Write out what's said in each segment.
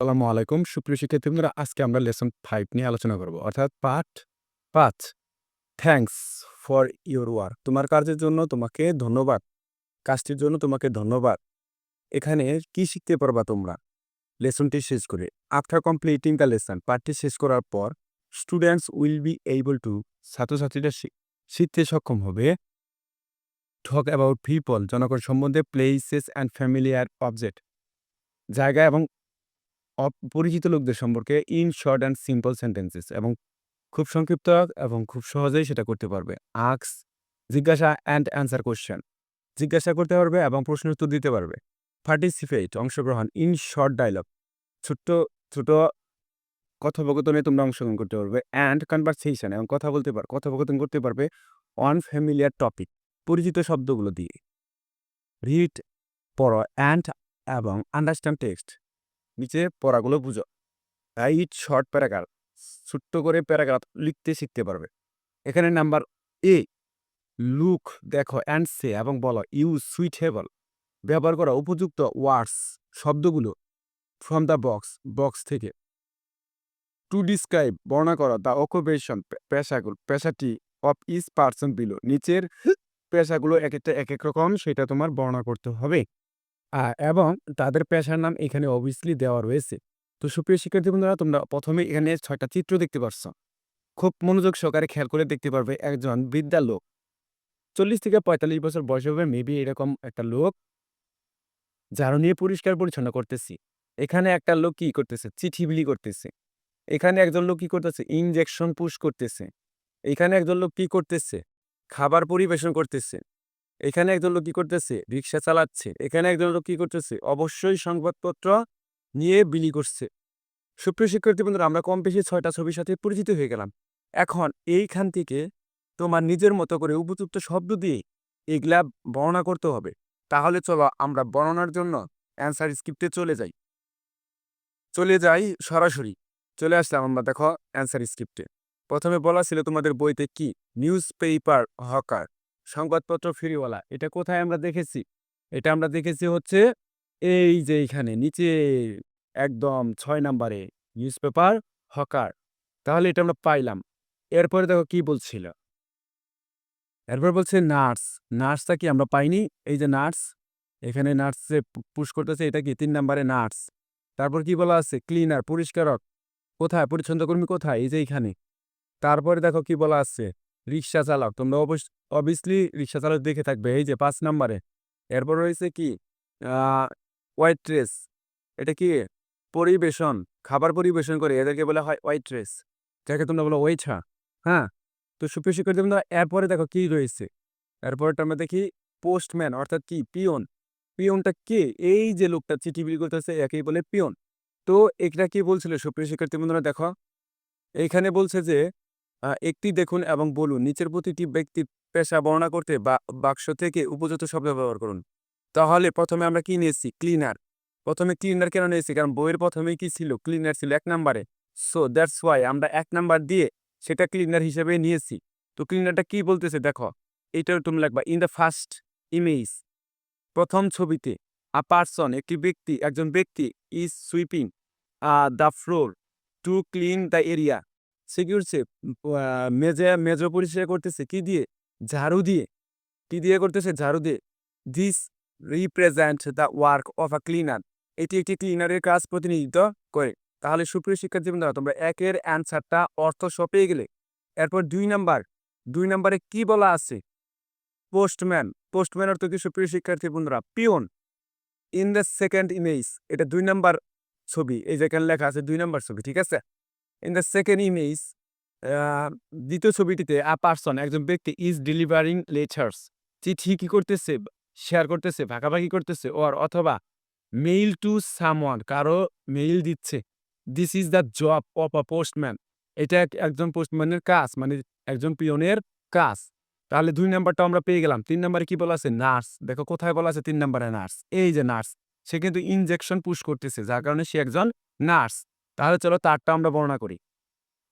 আসসালামু আলাইকুম। সুপ্রিয় শিক্ষার্থীবৃন্দরা আজকে আমরা লেসন ফাইভ নিয়ে আলোচনা করব। অর্থাৎ পাঠ পাঁচ, থ্যাঙ্কস ফর ইউর ওয়ার্ক। তোমার কাজের জন্য তোমাকে ধন্যবাদ, কাজটির জন্য তোমাকে ধন্যবাদ। এখানে কি শিখতে পারবা তোমরা? লেসনটি শেষ করে আফটার কমপ্লিটিং দ্য লেসন পাঠটি শেষ করার পর students will be able to ছাত্রছাত্রীরা শিখতে সক্ষম হবে। টক অ্যাবাউট পিপল জনগণ সম্বন্ধে প্লেসেস অ্যান্ড ফ্যামিলিয়ার অবজেক্ট জায়গা এবং অপরিচিত লোকদের সম্পর্কে in short and simple sentences এবং খুব সংক্ষিপ্ত এবং খুব সহজেই সেটা করতে পারবে। আক্স জিজ্ঞাসা অ্যান্ড অ্যান্সার কোশ্চেন। জিজ্ঞাসা করতে পারবে এবং প্রশ্নের উত্তর দিতে পারবে। পার্টিসিপেট, অংশগ্রহণ, ইন শর্ট ডায়লগ। ছোট্ট, ছোট কথোপকথনে তোমরা অংশগ্রহণ করতে পারবে অ্যান্ড কনভারসেশন এবং কথা বলতে পার, কথোপকথন করতে পারবে অন ফ্যামিলিয়ার টপিক, পরিচিত শব্দগুলো দিয়ে। রিড, পড়ো অ্যান্ড এবং আন্ডারস্ট্যান্ড টেক্সট। নিচে পড়াগুলো বুঝো। ইট শর্ট প্যারাগ্রাফ ছোট্ট করে প্যারাগ্রাফ লিখতে শিখতে পারবে। এখানে নাম্বার এ লুক দেখো অ্যান্ড সে এবং বলো ইউজ সুইটেবল ব্যবহার করা উপযুক্ত ওয়ার্ডস শব্দগুলো ফ্রম দ্য বক্স বক্স থেকে। টু ডিসক্রাইব বর্ণনা করা দ্য অকুপেশন পেশাগুলো, পেশাটি অফ ইস পার্সন বিলো নিচের পেশাগুলো এক একটা, এক এক রকম, সেটা তোমার বর্ণনা করতে হবে। এবং তাদের পেশার নাম এখানে অবভিয়াসলি দেওয়া রয়েছে। তো সুপ্রিয় শিক্ষার্থী বন্ধুরা, তোমরা প্রথমে এখানে ছয়টা চিত্র দেখতে পারছ। খুব মনোযোগ সহকারে খেয়াল করে দেখতে পারবে একজন বৃদ্ধা লোক। চল্লিশ থেকে পঁয়তাল্লিশ বছর বয়স হবে মেবি এরকম একটা লোক ঝাড়ু নিয়ে পরিষ্কার পরিচ্ছন্ন করতেছি। এখানে একটা লোক কি করতেছে? চিঠি বিলি করতেছে। এখানে একজন লোক কি করতেছে? ইনজেকশন পুশ করতেছে। এখানে একজন লোক কি করতেছে? খাবার পরিবেশন করতেছে। এখানে একজন লোক কি করতেছে? রিক্সা চালাচ্ছে। এখানে একজন লোক কি করতেছে? অবশ্যই সংবাদপত্র নিয়ে বিলি করছে। সুপ্রিয় শিক্ষার্থী বন্ধুরা, আমরা কম বেশি ছয়টা ছবির সাথে পরিচিত হয়ে গেলাম। এখন এইখান থেকে তোমার নিজের মতো করে উপযুক্ত শব্দ দিয়ে এগুলা বর্ণনা করতে হবে। তাহলে চলো আমরা বর্ণনার জন্য অ্যান্সার স্ক্রিপ্টে চলে যাই। চলে যাই সরাসরি। চলে আসলাম আমরা, দেখো অ্যান্সার স্ক্রিপ্টে প্রথমে বলা ছিল তোমাদের বইতে কি? নিউজ পেপার হকার সংবাদপত্র ফেরিওয়ালা, এটা কোথায় আমরা দেখেছি? এটা আমরা দেখেছি হচ্ছে এই যে এইখানে, নিচে একদম ছয় নাম্বারে নিউজ পেপার হকার। তাহলে এটা আমরা পাইলাম। এরপরে দেখো কি বলছিল? এরপর বলছে নার্স। নার্সটা কি আমরা পাইনি? এই যে নার্স, এখানে নার্সে পুশ করতেছে এটা কি? তিন নাম্বারে নার্স। তারপর কি বলা আছে? ক্লিনার, পরিষ্কারক। কোথায়? পরিচ্ছন্ন কর্মী কোথায়? এই যে এইখানে। তারপরে দেখো কি বলা আছে? রিক্সা চালক তোমরা অবশ্য অবভিয়াসলি রিক্সা চালক দেখে থাকবে। এই যে পাঁচ নাম্বারে এরপর রয়েছে কি? ওয়াইট্রেস এটা কি? পরিবেশন খাবার পরিবেশন করে এদেরকে বলা হয় ওয়াইট্রেস যাকে তোমরা বলো ওয়েছা হ্যাঁ? তো সুপ্রিয় শিক্ষার্থী বন্ধুরা, এরপরে দেখো কি রয়েছে। এরপরটা আমরা দেখি পোস্টম্যান অর্থাৎ কি? পিয়ন। পিয়নটা কে? এই যে লোকটা চিঠি বিলি করতেছে একেই বলে পিয়ন। তো এটা কি বলছিল সুপ্রিয় শিক্ষার্থী বন্ধুরা দেখো। এইখানে বলছে যে একটি দেখুন এবং বলুন, নিচের প্রতিটি ব্যক্তির পেশা বর্ণনা করতে বা বাক্স থেকে উপযুক্ত শব্দ ব্যবহার করুন। তাহলে প্রথমে আমরা কি নিয়েছি? ক্লিনার। প্রথমে ক্লিনার কেন নিয়েছি? কারণ বইয়ের প্রথমেই কি ছিল? ক্লিনার ছিল এক নাম্বারে। সো, দ্যাটস ওয়াই আমরা এক নাম্বার দিয়ে সেটা ক্লিনার হিসেবে নিয়েছি। তো ক্লিনারটা কি বলতেছে? দেখো এইটাও তুমি লাগবা, ইন দ্য ফার্স্ট ইমেজ। প্রথম ছবিতে আ পার্সন, একটি ব্যক্তি, একজন ব্যক্তি is sweeping the floor to clean the area. সে কি করছে মেজে মেজ পরিষ্কার করতেছে কি দিয়ে? ঝাড়ু দিয়ে। কি দিয়ে করতেছে? ঝাড়ু দিয়ে। This represent the work of a cleaner এটি একটি ক্লিনারের কাজ প্রতিনিধিত্ব করে। তাহলে সুপ্রিয় শিক্ষার্থী বন্ধুরা তোমরা একের অ্যান্সারটা অর্থ সহ পেয়ে গেলে। এরপর দুই নাম্বার। দুই নাম্বারে কি বলা আছে? পোস্টম্যান পোস্টম্যান অর্থ কি, সুপ্রিয় শিক্ষার্থী বন্ধুরা peon in the second image এটা দুই নাম্বার ছবি। এই যেখানে লেখা আছে, দুই নাম্বার ছবি, ঠিক আছে? ইন দ্য সেকেন্ড ইমেজ দ্বিতীয় ছবিটিতে আ পার্সন একজন ব্যক্তি ইজ ডেলিভারিং লেটার্স চিঠি কি করতেছে? শেয়ার করতেছে, ভাগাভাগি করতেছে ওর অথবা মেইল টু সামওয়ান কারও মেইল দিচ্ছে। This is the job of a postman এটা এক- একজন পোস্টম্যানের কাজ মানে একজন পিয়নের কাজ। তাহলে দুই নাম্বারটা আমরা পেয়ে গেলাম। তিন নাম্বারে কি বলা আছে? নার্স দেখো কোথায় বলা আছে? তিন নাম্বারে নার্স এই যে নার্স সে কিন্তু ইনজেকশন পুশ করতেছে, যার কারণে সে একজন নার্স তাহলে চলো তারটা আমরা বর্ণনা করি।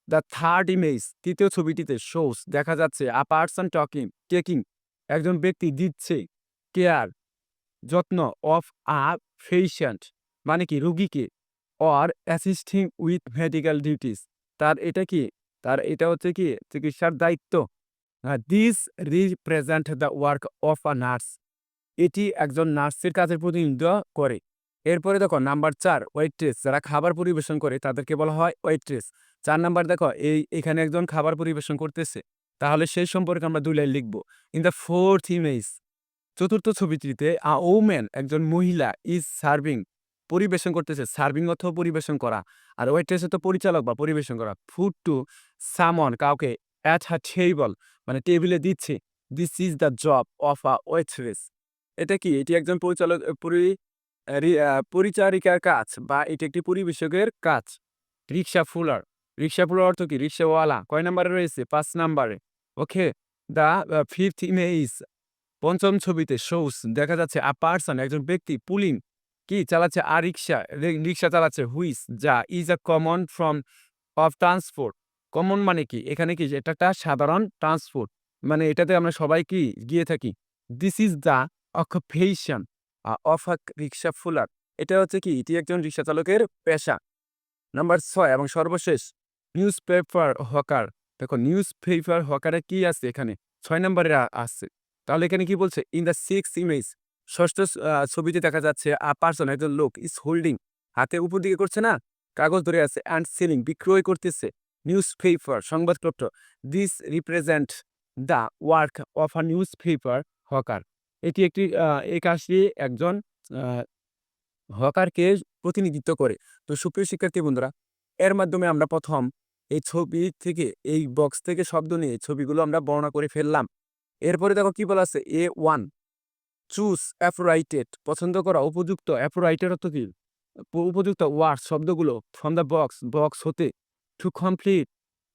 দ্য থার্ড ইমেজ তৃতীয় ছবিটিতে শোস দেখা যাচ্ছে আ পার্সন টকিং টেকিং একজন ব্যক্তি দিচ্ছে কেয়ার যত্ন অফ আ পেশেন্ট মানে কি, রুগীকে or assisting with medical duties তার এটা কি, তার এটা হচ্ছে কি, চিকিৎসার দায়িত্ব। This represent the work of a nurse এটি একজন নার্সের কাজের প্রতিনিধিত্ব করে। এরপরে দেখো নাম্বার চার ওয়েট্রেস যারা খাবার পরিবেশন করে তাদেরকে বলা হয় ওয়েট্রেস চার নাম্বার দেখো, এই, এখানে একজন খাবার পরিবেশন করতেছে। তাহলে সেই সম্পর্কে আমরা দুই লাইন লিখব। ইন দ্য ফোর্থ ইমেজ চতুর্থ ছবিটিতে আ ওম্যান একজন মহিলা ইজ সার্ভিং পরিবেশন করতেছে। সার্ভিং অথবা পরিবেশন করা। আর ওয়েট্রেসে তো পরিচালক বা পরিবেশন করা। ফুড টু সামন কাউকে অ্যাট হা টেবল মানে টেবিলে দিচ্ছে। This is the job of a waitress এটা কি? এটি একজন পরিচালক, পরি পরিচারিকার কাজ বা এটি একটি পরিবেশকের কাজ। রিক্সা ফুলার রিক্সা ফুলার অর্থ কি? রিক্সাওয়ালা, কয় নাম্বারে রয়েছে? পাঁচ নাম্বারে। ওকে দ্য ফিফথ ইমেজ পঞ্চম ছবিতে শোস, দেখা যাচ্ছে আ পার্সন, একজন ব্যক্তি, পুলিং, কি? চালাচ্ছে আর রিক্সা রিক্সা চালাচ্ছে হুইস, যা is a common form of transport common মানে কি? এখানে কি? এটা একটা সাধারণ ট্রান্সপোর্ট মানে এটাতে আমরা সবাই কি? গিয়ে থাকি। This is the occupation of a rickshaw puller. এটা হচ্ছে কি? এটি একজন রিক্সা চালকের পেশা। নাম্বার ছয় এবং সর্বশেষ নিউজ পেপার হকার দেখো নিউজ পেপার হকারে কি আছে এখানে? ছয় নম্বরে আসছে তাহলে এখানে কি বলছে? ইন দ্য সিক্স ইমেজ ষষ্ঠ ছবিতে দেখা যাচ্ছে, আ পার্সন একজন লোক ইজ হোল্ডিং হাতে উপর দিকে করছে না, কাগজ ধরে আছে অ্যান্ড সেলিং বিক্রয় করতেছে। নিউজ পেপার সংবাদপত্র। This represent the work of a newspaper hawker এটি একটি এই কাজটি একজন হকারকে প্রতিনিধিত্ব করে। তো সুপ্রিয় শিক্ষার্থী বন্ধুরা, এর মাধ্যমে আমরা প্রথম এই ছবি থেকে, এই বক্স থেকে শব্দ নিয়ে ছবিগুলো আমরা বর্ণনা করে ফেললাম। এরপরে দেখো কি বলা আছে? এ ওয়ান চুজ অ্যাপ্রোরাইটেড পছন্দ করা, উপযুক্ত অ্যাপ্রাইটেড অর্থ কি? উপযুক্ত ওয়ার্ড শব্দগুলো ফ্রম দ্য বক্স বক্স হতে টু কমপ্লিট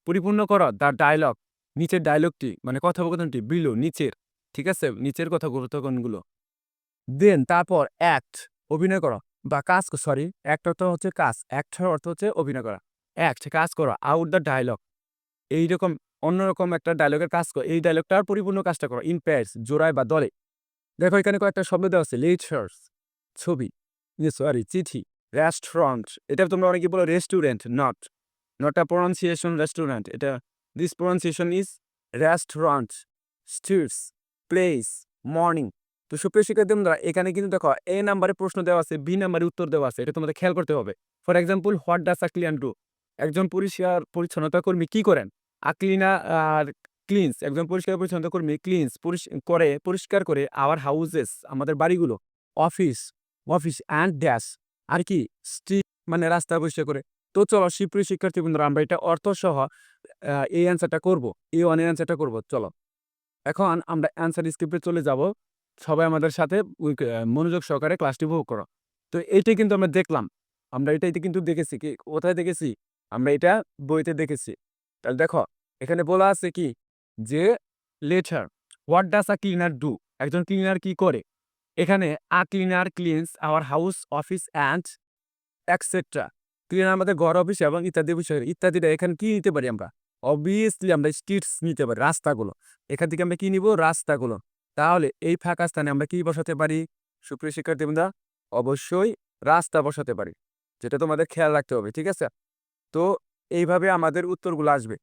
পরিপূর্ণ করো দ্য ডায়লগ নিচের ডায়লগটি মানে কথোপকথনটি বিলো নিচের। ঠিক আছে? নিচের কথোপকথনগুলো দেন তারপর অ্যাক্ট অভিনয় করো। বা কাজ সরি অ্যাক্ট অর্থ হচ্ছে কাজ। অ্যাক্টর অর্থ হচ্ছে অভিনয় করা। অ্যাক্ট কাজ করো। আউট দ্য ডায়লগ এইরকম অন্যরকম একটা ডায়লগের কাজ করো এই ডায়লগটার পরিপূর্ণ কাজটা করো। ইন পেয়ার্স জোড়ায় বা দলে। দেখো, এখানে কয়েকটা শব্দ দেওয়া আছে। লেটার্স ছবি। সরি চিঠি। রেস্টুরেন্ট এটা তোমরা অনেকে বলো restaurant not not a pronunciation restaurant এটা this pronunciation is restaurant streets place morning তো সুপ্রিয় শিক্ষার্থী বন্ধুরা এখানে কিন্তু দেখো এ নাম্বারে প্রশ্ন দেওয়া আছে বি নাম্বারে উত্তর দেওয়া আছে এটা তোমাদের খেয়াল করতে হবে। For example what does a cleaner do একজন পরিষ্কার পরিচ্ছন্নতা কর্মী কি করেন? আক্লিনা আর ক্লিনস একজন পরিষ্কার পরিচ্ছন্নতা কর্মী ক্লিনস করে পরিষ্কার করে আওয়ার হাউজেস আমাদের বাড়িগুলো অফিস অফিস অ্যান্ড ড্যাশ আর কি? স্ট্রিট মানে রাস্তা পরিষ্কার করে। তো চলো সুপ্রিয় শিক্ষার্থী বন্ধুরা আমরা এটা অর্থ সহ আহ, এই অ্যান্সারটা করব এই ওয়ানের অ্যান্সারটা করব চলো। এখন আমরা অ্যান্সার স্ক্রিপ্টে চলে যাব। সবাই আমাদের সাথে মনোযোগ সহকারে ক্লাসটি উপভোগ করো। তো এইটাই কিন্তু আমরা দেখলাম। আমরা এটাই কিন্তু দেখেছি কি, কোথায় দেখেছি? আমরা এটা বইতে দেখেছি। তাহলে দেখো, এখানে বলা আছে কি যে, letter what does a cleaner do একজন ক্লিনার কি করে? এখানে a cleaner cleans our house office and etcetera cleaner আমাদের ঘর অফিস এবং ইত্যাদি বিষয়, ইত্যাদিটা এখানে কি নিতে পারি আমরা? অবভিয়াসলি আমরা স্ট্রিটস নিতে পারি, রাস্তাগুলো। এখান থেকে আমরা কি নিব? রাস্তাগুলো। তাহলে এই ফাঁকা স্থানে আমরা কি বসাতে পারি? সুপ্রিয় শিক্ষার্থী বৃন্দা, অবশ্যই রাস্তা বসাতে পারি, যেটা তোমাদের খেয়াল রাখতে হবে, ঠিক আছে? তো এইভাবে আমাদের উত্তরগুলো আসবে।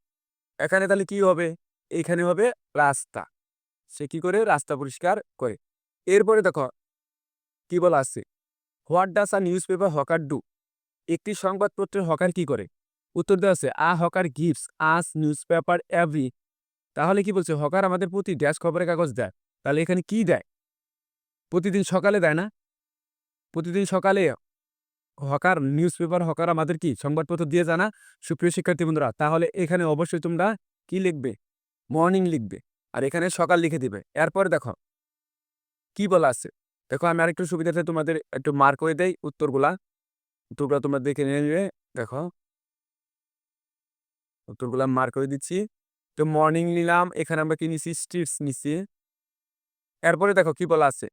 এখানে তাহলে কি হবে? এইখানে হবে রাস্তা। সে কি করে? রাস্তা পরিষ্কার করে। এরপরে দেখো, কি বলা আছে? What does a newspaper hawker do? একটি সংবাদপত্রের হকার কি করে? উত্তর দেওয়া আছে, a hawker gives us newspaper every. তাহলে কি বলছে? হকার আমাদের প্রতি ড্যাশ খবরের কাগজ দেয়। তাহলে এখানে কি দেয়? প্রতিদিন সকালে দেয় না? প্রতিদিন সকালে হকার নিউজ পেপার হকার আমাদের কি? সংবাদপত্র দিয়ে জানা? সুপ্রিয় শিক্ষার্থী বন্ধুরা, তাহলে এখানে অবশ্যই তোমরা কি লিখবে? মর্নিং লিখবে। আর এখানে সকাল লিখে দিবে। এরপর দেখো, কি বলা আছে? দেখো, আমি আরেকটু সুবিধাতে তোমাদের একটু মার্ক করে দেই উত্তরগুলা। উত্তরগুলা তোমরা দেখে নিয়ে দেখো উত্তরগুলা মার্ক করে দিচ্ছি। তো মর্নিং নিলাম, এখানে আমরা কি নিছি? স্ট্রিটস নিছি। এরপরে দেখো কি বলা আছে?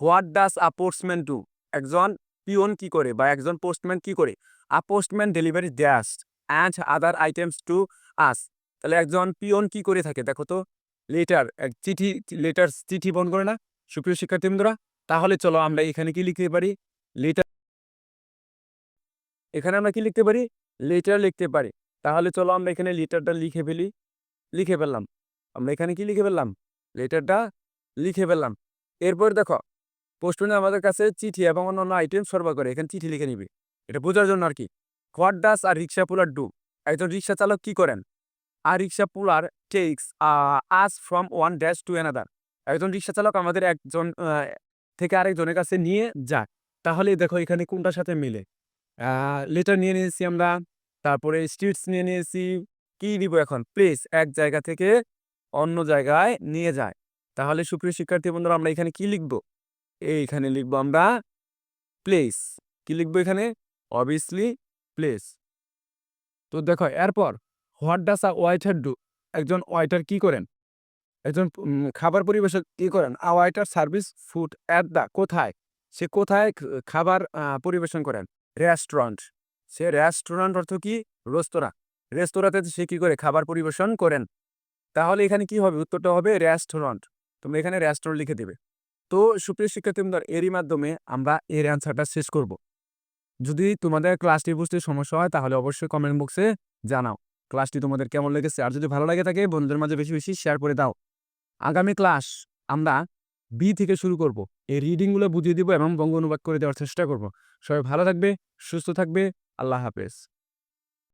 What does a postman do একজন পিওন কি করে বা একজন পোস্টম্যান কি করে? A postman delivery dash and other items to us তাহলে একজন পিওন কি করে থাকে? দেখো তো লেটার চিঠি লেটার চিঠি বহন করে না? সুপ্রিয় শিক্ষার্থী বন্ধুরা তাহলে চলো আমরা এখানে কি লিখতে পারি? লেটার এখানে আমরা কি লিখতে পারি? লিটার লিখতে পারি। তাহলে চলো আমরা এখানে লিটারটা লিখে ফেলি। লিখে ফেললাম। আমরা এখানে কি লিখে ফেললাম? লেটারটা লিখে ফেললাম। এরপর দেখো পোস্টম্যান আমাদের কাছে চিঠি এবং অন্যান্য আইটেম সরবরাহ করে। এখানে চিঠি লিখে নিবে। এটা বোঝার জন্য আর কি। What does R rickshaw পুলার do একজন রিক্সা চালক কি করেন? আর rickshaw puller takes us from one dash to another একজন রিক্সা চালক আমাদের একজন থেকে আরেকজনের কাছে নিয়ে যায়। তাহলে দেখো এখানে কোনটার সাথে মিলে। লেটার নিয়ে নিয়েছি আমরা। তারপরে স্ট্রিটস নিয়ে নিয়েছি। কি দিব এখন? প্লেস এক জায়গা থেকে অন্য জায়গায় নিয়ে যায়। তাহলে সুপ্রিয় শিক্ষার্থী বন্ধুরা, আমরা এখানে কি লিখব? এইখানে লিখব আমরা প্লেস। কি লিখব এখানে? Obviously place. তো দেখো, এরপর what does a waiter do? একজন ওয়াইটার কি করেন? একজন খাবার পরিবেশক কি করেন? A waiter service food at the কোথায়? সে কোথায় খাবার পরিবেশন করেন? রেস্টুরেন্ট। সে রেস্টুরেন্ট অর্থ কি? রেস্তোরাঁ। রেস্তোরাঁতে সে কি করে? খাবার পরিবেশন করেন। তাহলে এখানে কি হবে? উত্তরটা হবে রেস্টুরেন্ট। তোমরা এখানে রেস্টুরেন্ট লিখে দেবে। তো সুপ্রিয় শিক্ষার্থী এরই মাধ্যমে আমরা এর অ্যান্সারটা শেষ করব। যদি তোমাদের ক্লাসটি বুঝতে সমস্যা হয়, তাহলে অবশ্যই কমেন্ট বক্সে জানাও। ক্লাসটি তোমাদের কেমন লেগেছে? আর যদি ভালো লাগে থাকে, বন্ধুদের মাঝে বেশি বেশি শেয়ার করে দাও। আগামী ক্লাস আমরা বি থেকে শুরু করব। এই রিডিংগুলো বুঝিয়ে দিব এবং বঙ্গ অনুবাদ করে দেওয়ার চেষ্টা করব। সবাই ভালো থাকবে, সুস্থ থাকবে, আল্লাহ হাফেজ।